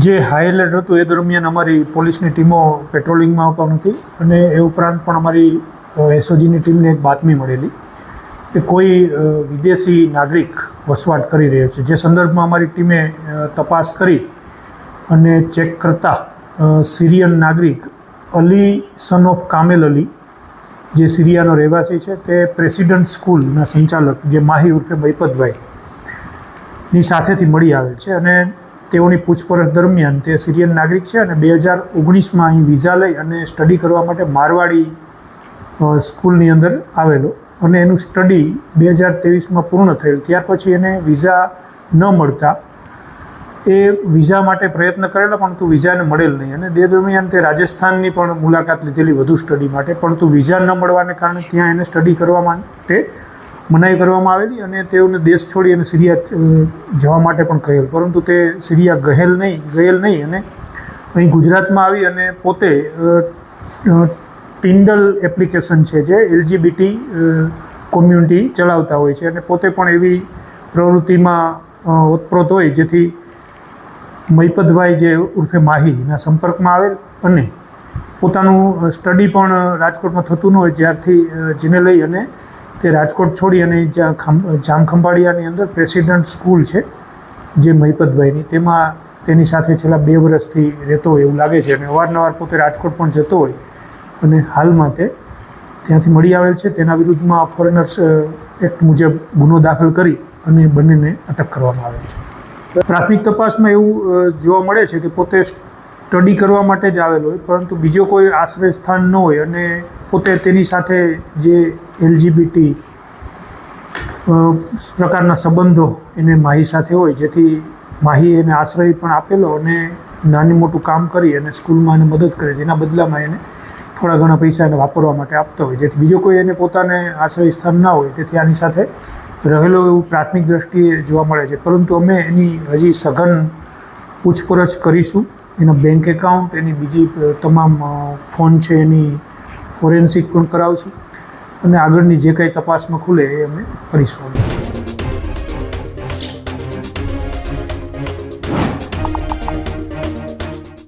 જે high alert હતું એ દરમિયાન અમારી પોલીસની ટીમો પેટ્રોલિંગમાં પણ હતી અને એ ઉપરાંત પણ અમારી એસઓજીની ટીમને એક બાતમી મળેલી કે કોઈ વિદેશી નાગરિક વસવાટ કરી રહ્યો છે. જે સંદર્ભમાં અમારી ટીમે તપાસ કરી અને ચેક કરતાં સિરિયન નાગરિક Ali son of Kamel Ali, જે સિરિયાનો રહેવાસી છે, તે પ્રેસિડન્ટ સ્કૂલના સંચાલક જે માહી ઉર્ફે બૈપતભાઈ ની સાથેથી મળી આવેલ છે અને તેઓની પૂછપરછ દરમિયાન તે સિરિયન નાગરિક છે અને બે હજાર ઓગણીસમાં અહીં વિઝા લઈ અને સ્ટડી કરવા માટે મારવાડી સ્કૂલની અંદર આવેલો. અને એનું સ્ટડી બે હજાર ત્રેવીસમાં પૂર્ણ થયેલ. ત્યાર પછી એને વિઝા ન મળતા. એ વિઝા માટે પ્રયત્ન કરેલા, પરંતુ વિઝાને મળેલ નહીં. અને તે દરમિયાન તે રાજસ્થાનની પણ મુલાકાત લીધેલી વધુ સ્ટડી માટે. પરંતુ વિઝા ન મળવાને કારણે ત્યાં એને સ્ટડી કરવા માટે મનાઈ કરવામાં આવેલી અને તેઓને દેશ છોડી અને સિરિયા જવા માટે પણ કહેલ. પરંતુ તે સિરિયા ગહેલ નહીં, ગયેલ નહીં અને અહીં ગુજરાતમાં આવી અને પોતે ટિન્ડલ એપ્લિકેશન છે જે એલજીબીટી કોમ્યુનિટી ચલાવતા હોય છે અને પોતે પણ એવી પ્રવૃત્તિમાં ઓતપ્રોત હોય જેથી મૈપતભાઈ જે ઉર્ફે માહીના સંપર્કમાં આવેલ અને પોતાનું સ્ટડી પણ રાજકોટમાં થતું ન હોય જ્યારથી જેને લઈ અને તે રાજકોટ છોડી અને જ્યાં જામખંભાળિયાની અંદર પ્રેસિડન્ટ સ્કૂલ છે, જે મહિપતભાઈની. તેમાં તેની સાથે છેલ્લા બે વર્ષથી રહેતો હોય એવું લાગે છે. અને અવારનવાર પોતે રાજકોટ પણ જતો હોય અને હાલમાં તે ત્યાંથી મળી આવેલ છે. તેના વિરુદ્ધમાં ફોરેનર્સ એક્ટ મુજબ ગુનો દાખલ કરી અને બંનેને અટક કરવામાં આવેલ છે. પ્રાથમિક તપાસમાં એવું જોવા મળે છે કે પોતે સ્ટડી કરવા માટે જ આવેલો હોય, પરંતુ બીજો કોઈ આશ્રય સ્થાન ન હોય અને પોતે તેની સાથે જે એલજીબીટી પ્રકારના સંબંધો એને માહી સાથે હોય, જેથી માહી એને આશ્રય પણ આપેલો અને નાની મોટું કામ કરી અને સ્કૂલમાં એને મદદ કરે, જેના બદલામાં એને થોડા ઘણા પૈસા એને વાપરવા માટે આપતો હોય. જેથી બીજો કોઈ એને પોતાને આશ્રય સ્થાન ના હોય, તેથી આની સાથે રહેલો એવું પ્રાથમિક દ્રષ્ટિએ જોવા મળે છે. પરંતુ અમે એની હજી સઘન પૂછપરછ કરીશું. એના બેંક એકાઉન્ટ એની બીજી તમામ ફોન છે એની ફોરેન્સિક પણ કરાવશું. અને આગળની જે કંઈ તપાસમાં ખુલે એ અમે કરીશું